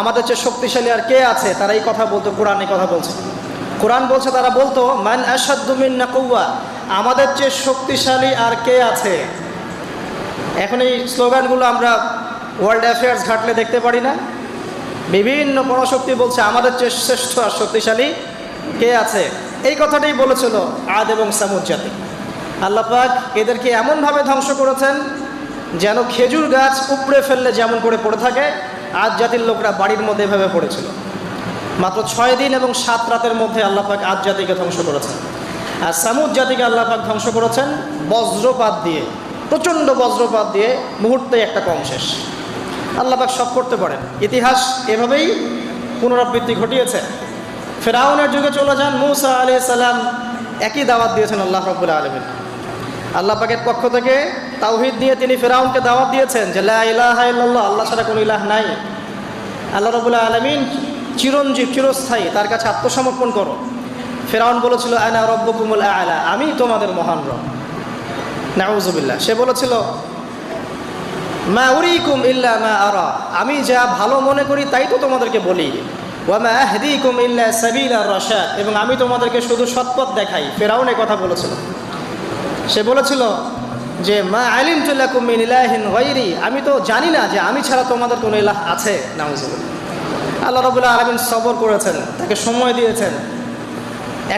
আমাদের চেয়ে শক্তিশালী আর কে আছে? তারা এই কথা বলতো, কোরআন কথা বলছে। কোরআন বলছে, তারা বলতো, মান আসাদুমিন না কৌয়া আমাদের চেয়ে শক্তিশালী আর কে আছে? এখন এই স্লোগানগুলো আমরা ওয়ার্ল্ড অ্যাফেয়ার্স ঘাটলে দেখতে পারি না। বিভিন্ন পরাশক্তি বলছে, আমাদের চেয়ে শ্রেষ্ঠ আর শক্তিশালী কে আছে? এই কথাটাই বলেছিল আদ এবং সামুদ জাতি। আল্লাপাক এদেরকে এমনভাবে ধ্বংস করেছেন যেন খেজুর গাছ উপড়ে ফেললে যেমন করে পড়ে থাকে আজ জাতির লোকরা বাড়ির মধ্যে এভাবে পড়েছিল। মাত্র ছয় দিন এবং সাত রাতের মধ্যে আল্লাপাক আজ জাতিকে ধ্বংস করেছেন। আর সামুদ জাতিকে আল্লাপাক ধ্বংস করেছেন বজ্রপাত দিয়ে, প্রচণ্ড বজ্রপাত দিয়ে মুহূর্তে একটা কম শেষ। আল্লাপাক সব করতে পারেন। ইতিহাস এভাবেই পুনরাবৃত্তি ঘটিয়েছে। ফেরাউনের যুগে চলে যান মুসা আলি সাল্লাম একই দাওয়াত দিয়েছেন আল্লাহ রব্বুল আলমিন। আল্লাহ পাকের পক্ষ থেকে তাওহিদ দিয়ে তিনি ফেরাউনকে দাওয়াত দিয়েছেন যে লাহ আল্লাহ ছাড়া কোনো ইলাহ নাই। আল্লাহ রবুল্লাহ আলমিন চিরঞ্জীব, চিরস্থায়ী, তার কাছে আত্মসমর্পণ করো। ফেরাউন বলেছিল, আনা রব্বকুমুল আলা, আমি তোমাদের মহান রব। নাউজুবিল্লাহ সে বলেছিল, মা উরিকুম ইল্লা মা আরা, আমি যা ভালো মনে করি তাই তো তোমাদেরকে বলি। ওয়ামা আহদিকুম ইল্লা আর রশাদ, এবং আমি তোমাদেরকে শুধু সৎপথ দেখাই। ফেরাউন কথা বলেছিল। সে বলেছিল যে, মা আলিম তুল্লাকুম মিন ইলাহিন গায়রি। আমি তো জানি না যে আমি ছাড়া তোমাদের কোনো ইলাহ আছে, নাউজুবিল্লাহ। আল্লাহ রাবুল্লাহ আলমিন সবর করেছেন, তাকে সময় দিয়েছেন,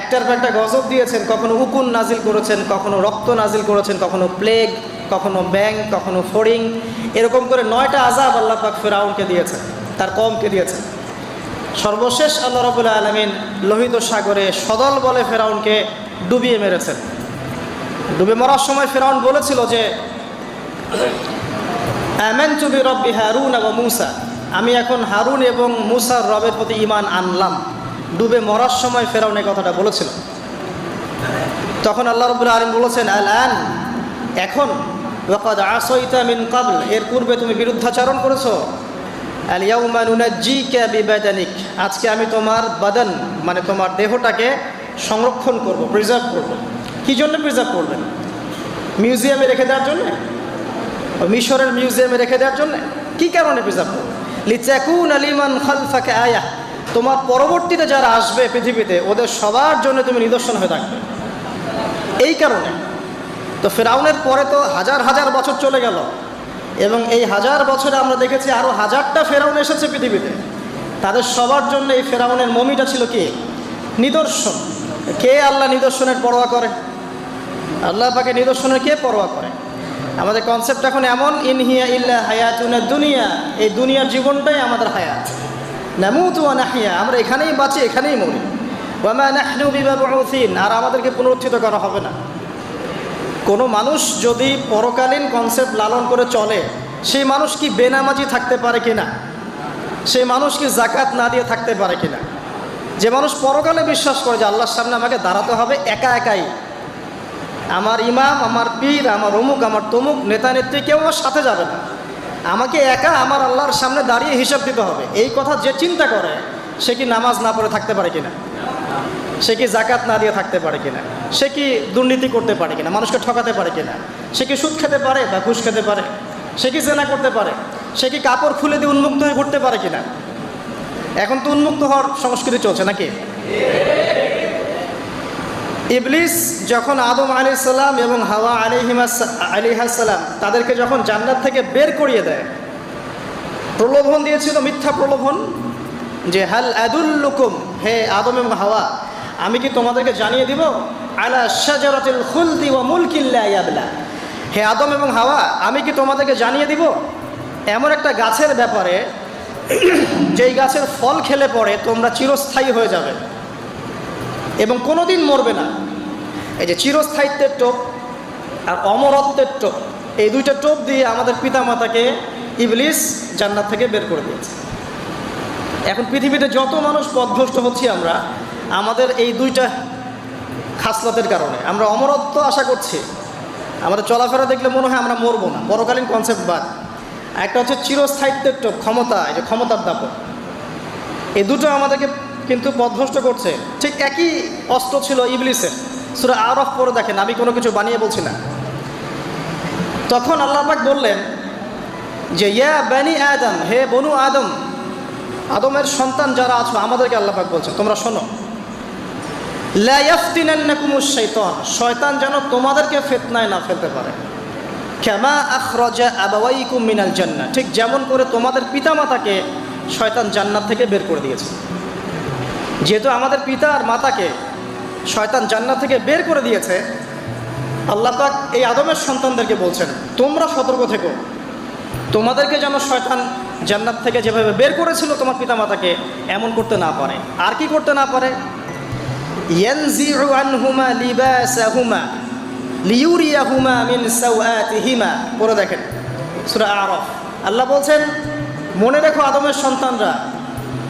একটার পর একটা গজব দিয়েছেন, কখনো উকুন নাজিল করেছেন, কখনো রক্ত নাজিল করেছেন, কখনো প্লেগ, কখনো ব্যাং, কখনো ফড়িং, এরকম করে নয়টা আজাব আল্লাহ পাক ফেরাউনকে দিয়েছেন, তার কমকে দিয়েছেন। সর্বশেষ আল্লাহ রবুল্লাহ আলমিন লোহিত সাগরে সদল বলে ফেরাউনকে ডুবিয়ে মেরেছেন। ডুবে মরার সময় ফেরাউন বলেছিল যে এবং মুসা। আমি এখন হারুন এবং মুসার রবের প্রতি ইমান আনলাম। ডুবে মরার সময় ফেরাউন এই কথাটা বলেছিল। তখন আল্লাহ রবুল্লা আলিম বলেছেন আল আন এখন, ওয়াকাদ আসইতা মিন কাবল এর পূর্বে তুমি বিরুদ্ধাচরণ করেছ। বিবাদানিক, আজকে আমি তোমার বাদন মানে তোমার দেহটাকে সংরক্ষণ করব প্রিজার্ভ করব। কী জন্য প্রিজার্ভ করবেন? মিউজিয়ামে রেখে দেওয়ার জন্য? মিশরের মিউজিয়ামে রেখে দেওয়ার জন্য? কী কারণে প্রিজার্ভ করব লিচাকুন আলিমান খালফাকে আয়া। তোমার পরবর্তীতে যারা আসবে পৃথিবীতে, ওদের সবার জন্য তুমি নিদর্শন হয়ে থাকবে। এই কারণে। তো ফেরাউনের পরে তো হাজার হাজার বছর চলে গেল। এবং এই হাজার বছরে আমরা দেখেছি আরও হাজারটা ফেরাউন এসেছে পৃথিবীতে। তাদের সবার জন্য এই ফেরাউনের মমিটা ছিল কি? নিদর্শন। কে আল্লাহ নিদর্শনের পরোয়া করে? আল্লাহ পাকে নিদর্শনের কে পরোয়া করে? আমাদের কনসেপ্ট এখন এমন ইনহিয়া ইল্লা হায়াতুনের দুনিয়া এই দুনিয়ার জীবনটাই আমাদের হায়াত। নামুতু নাহিয়া আমরা এখানেই বাঁচি, এখানেই মরি। ওয়ামা আর আমাদেরকে পুনরুত্থিত করা হবে না। কোনো মানুষ যদি পরকালীন কনসেপ্ট লালন করে চলে, সেই মানুষ কি বেনামাজি থাকতে পারে কিনা? সেই মানুষ কি জাকাত না দিয়ে থাকতে পারে কিনা? যে মানুষ পরকালে বিশ্বাস করে যে আল্লাহর সামনে আমাকে দাঁড়াতে হবে, একা একাই আমার ইমাম, আমার পীর, আমার অমুক, আমার তমুক নেতা নেত্রী কেউ আমার সাথে যাবে না। আমাকে একা আমার আল্লাহর সামনে দাঁড়িয়ে হিসাব দিতে হবে। এই কথা যে চিন্তা করে, সে কি নামাজ না পড়ে থাকতে পারে কিনা? সে কি জাকাত না দিয়ে থাকতে পারে কিনা? সে কি দুর্নীতি করতে পারে কিনা? মানুষকে ঠকাতে পারে কিনা? সে কি সুদ খেতে পারে বা ঘুষ খেতে পারে? সে কি জেনা করতে পারে? সে কি কাপড় খুলে দিয়ে উন্মুক্ত হয়ে ঘুরতে পারে কিনা? এখন তো উন্মুক্ত হওয়ার সংস্কৃতি চলছে নাকি? ইবলিস যখন আদম আলি সাল্লাম এবং হাওয়া আলিহিমা আলিহাসাল্লাম তাদেরকে যখন জান্নাত থেকে বের করিয়ে দেয়, প্রলোভন দিয়েছিল, মিথ্যা প্রলোভন, যে হাল আদুল্লুকুম, হে আদম এবং হাওয়া, আমি কি তোমাদেরকে জানিয়ে দিব? আলা শাজারাতিল খুলদি ওয়া মুলকিল্লা ইয়াবলা। হে আদম এবং হাওয়া, আমি কি তোমাদেরকে জানিয়ে দিব? এমন একটা গাছের ব্যাপারে, যেই গাছের ফল খেলে পরে তোমরা চিরস্থায়ী হয়ে যাবে এবং কোনো দিন মরবে না। এই যে চিরস্থায়িত্বের টোপ আর অমরত্বের টোপ, এই দুইটা টোপ দিয়ে আমাদের পিতামাতাকে ইবলিস জান্নাত থেকে বের করে দিয়েছে। এখন পৃথিবীতে যত মানুষ পথভ্রষ্ট হচ্ছি আমরা, আমাদের এই দুইটা খাসলাতের কারণে, আমরা অমরত্ব আশা করছি। আমাদের চলাফেরা দেখলে মনে হয় আমরা মরবো না, পরকালীন কনসেপ্ট বাদ। একটা হচ্ছে চিরস্থায়িত্বের টোপ, ক্ষমতা, এই যে ক্ষমতার দাপট এই দুটো আমাদেরকে কিন্তু পথভ্রষ্ট করছে। ঠিক একই অস্ত্র ছিল ইবলিসের। সুরা আরফ পরে দেখেন, আমি কোনো কিছু বানিয়ে বলছি না। তখন আল্লাহ পাক বললেন যে, ইয়া বানি আদম, হে বনু আদম, আদমের সন্তান যারা আছো, আমাদেরকে আল্লাপাক বলছে তোমরা শোনো। লাইফতিনান্নাকুমুস শৈতান শয়তান যেন তোমাদেরকে ফেতনায় না ফেলতে পারে। কেমা আখরজা আবাওয়াইকুম মিনাল জান্নাহ, ঠিক যেমন করে তোমাদের পিতামাতাকে শয়তান জান্নাত থেকে বের করে দিয়েছে। যেহেতু আমাদের পিতা আর মাতাকে শয়তান জান্নাত থেকে বের করে দিয়েছে, আল্লাহ পাক এই আদমের সন্তানদেরকে বলছেন, তোমরা সতর্ক থেকো। তোমাদেরকে যেন শয়তান জান্নাত থেকে যেভাবে বের করেছিল তোমার পিতামাতাকে এমন করতে না পারে। আর কি করতে না পারে? পড়ে দেখেন, সূরা আরাফ। আল্লাহ বলছেন, মনে রেখো আদমের সন্তানরা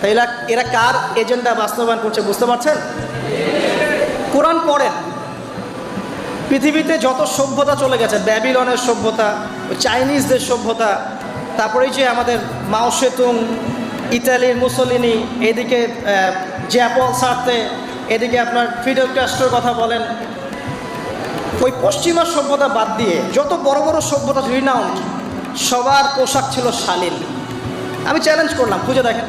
তাই এরা এরা কার এজেন্ডা বাস্তবায়ন করছে বুঝতে পারছেন? কোরআন পড়েন। পৃথিবীতে যত সভ্যতা চলে গেছে, ব্যাবিলনের সভ্যতা, চাইনিজদের সভ্যতা তারপরেই যে আমাদের মাও সেতুং, ইতালির মুসলিনি, এদিকে জ্যাপল সারতে এদিকে আপনার ফিডেল ক্যাস্ট্রোর কথা বলেন। ওই পশ্চিমা সভ্যতা বাদ দিয়ে যত বড় বড় সভ্যতা রিনাউন্ড সবার পোশাক ছিল শালীন। আমি চ্যালেঞ্জ করলাম, খুঁজে দেখেন।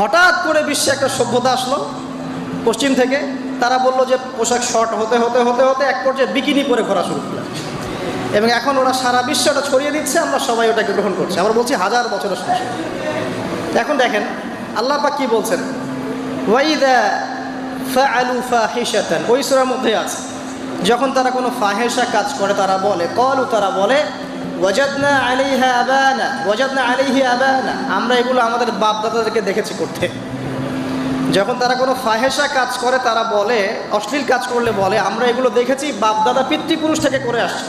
হঠাৎ করে বিশ্বে একটা সভ্যতা আসলো পশ্চিম থেকে। তারা বলল যে পোশাক শর্ট হতে হতে হতে হতে এক পর্যায়ে বিকিনি পরে ঘোরা শুরু করল। এবং এখন ওরা সারা বিশ্ব ওটা ছড়িয়ে দিচ্ছে, আমরা সবাই ওটাকে গ্রহণ করছি। আমরা বলছি হাজার বছরের সমস্যা এখন দেখেন, আল্লাহ পাক কি বলছেন? ওয়াইদা ফাআলু ফাহিশাতান। ওই সূরার মধ্যে আছে, যখন তারা কোনো ফাহেসা কাজ করে, তারা বলে কলু তারা বলে ওয়াজাদনা আলাইহা আবানা, ওয়াজাদনা আলাইহি আবানা। আমরা এগুলো আমাদের বাপদাদাদেরকে দেখেছি করতে। যখন তারা কোনো ফাহেসা কাজ করে, তারা বলে, অশ্লীল কাজ করলে বলে, আমরা এগুলো দেখেছি বাপ দাদা পিতৃপুরুষ থেকে করে আসছে।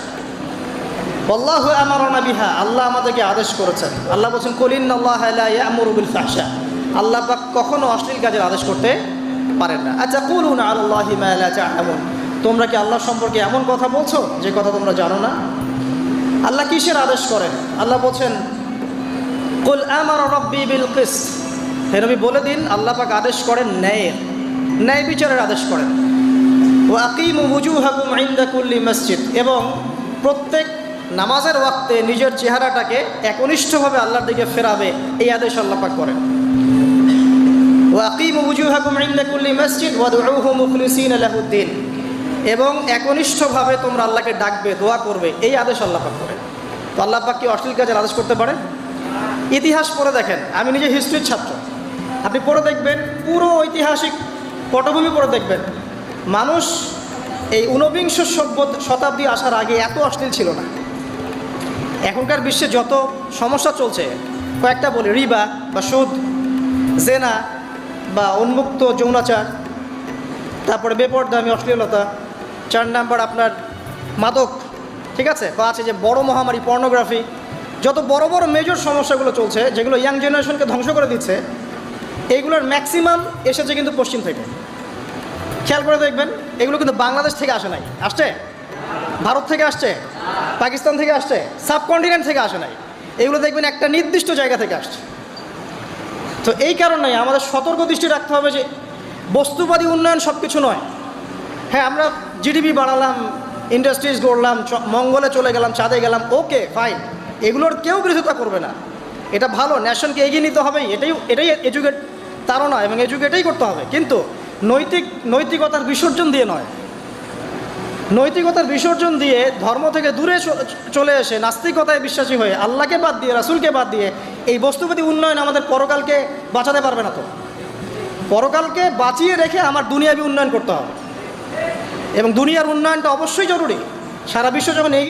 আল্লাহ আমার বিহা, আল্লাহ আমাদেরকে আদেশ করেছেন। আল্লাহ বলছেন কলিন আল্লাহ ফাহসা আল্লাহ পাক কখনো অশ্লীল কাজের আদেশ করতে পারেন না। আচ্ছা কুলুন আল্লাহি এমন তোমরা কি আল্লাহ সম্পর্কে এমন কথা বলছো? যে কথা তোমরা জানো না? আল্লাহ কিসের আদেশ করেন? আল্লাহ বলছেন, কুল আমার রব্বি বিল কিস্ত। হে বলে দিন, আল্লাহ পাক আদেশ করেন ন্যায়ের ন্যায় বিচারের আদেশ করেন। ও আকিম উজু হাকুম আইন্দা কুল্লি মসজিদ। এবং প্রত্যেক নামাজের ওয়াক্তে নিজের চেহারাটাকে একনিষ্ঠভাবে আল্লাহর দিকে ফেরাবে, এই আদেশ আল্লাহ পাক করেন। ওয়াকিম উজু হাকুম আইন্দা কুল্লি মসজিদ ওয়াদুহু মুখলিসিন আলাহুদ্দিন এবং একনিষ্ঠভাবে তোমরা আল্লাহকে ডাকবে, দোয়া করবে, এই আদেশ আল্লাহ পাক করে তো আল্লাহ পাক কি অশ্লীল কাজের আদেশ করতে পারে ইতিহাস পড়ে দেখেন, আমি নিজে হিস্ট্রির ছাত্র। আপনি পড়ে দেখবেন, পুরো ঐতিহাসিক পটভূমি পড়ে দেখবেন। মানুষ এই ঊনবিংশ শতাব্দী আসার আগে এত অশ্লীল ছিল না। এখনকার বিশ্বে যত সমস্যা চলছে, কয়েকটা বলি, রিবা বা সুদ, জেনা বা উন্মুক্ত যৌনাচার, তারপরে বেপরদামি, অশ্লীলতা চার নাম্বার আপনার মাদক, ঠিক আছে? বা আছে যে বড় মহামারী পর্নোগ্রাফি যত বড় বড় মেজর সমস্যাগুলো চলছে, যেগুলো ইয়াং জেনারেশনকে ধ্বংস করে দিচ্ছে এইগুলোর ম্যাক্সিমাম এসেছে কিন্তু পশ্চিম থেকে। খেয়াল করে দেখবেন, এগুলো কিন্তু বাংলাদেশ থেকে আসে নাই। আসছে? ভারত থেকে আসছে? পাকিস্তান থেকে আসছে? সাবকন্টিনেন্ট থেকে আসে নাই। এগুলো দেখবেন একটা নির্দিষ্ট জায়গা থেকে আসছে। তো এই কারণে আমাদের সতর্ক দৃষ্টি রাখতে হবে যে বস্তুবাদী উন্নয়ন সব কিছু নয়। হ্যাঁ আমরা জিডিপি বাড়ালাম ইন্ডাস্ট্রিজ গড়লাম মঙ্গলে চলে গেলাম, চাঁদে গেলাম ওকে ফাইন এগুলোর কেউ বিরোধিতা করবে না। এটা ভালো ন্যাশনকে এগিয়ে নিতে হবে, এটাই এটাই এডুকেট তারও নয়, এবং এডুকেটেই করতে হবে। কিন্তু নৈতিক, নৈতিকতার বিসর্জন দিয়ে নয়। নৈতিকতার বিসর্জন দিয়ে ধর্ম থেকে দূরে চলে এসে নাস্তিকতায় বিশ্বাসী হয়ে আল্লাহকে বাদ দিয়ে, রাসুলকে বাদ দিয়ে এই বস্তুপতি উন্নয়ন আমাদের পরকালকে বাঁচাতে পারবে না তো। পরকালকে বাঁচিয়ে রেখে আমার দুনিয়াবি উন্নয়ন করতে হবে। এবং দুনিয়ার উন্নয়নটা অবশ্যই জরুরি। সারা বিশ্ব যখন এই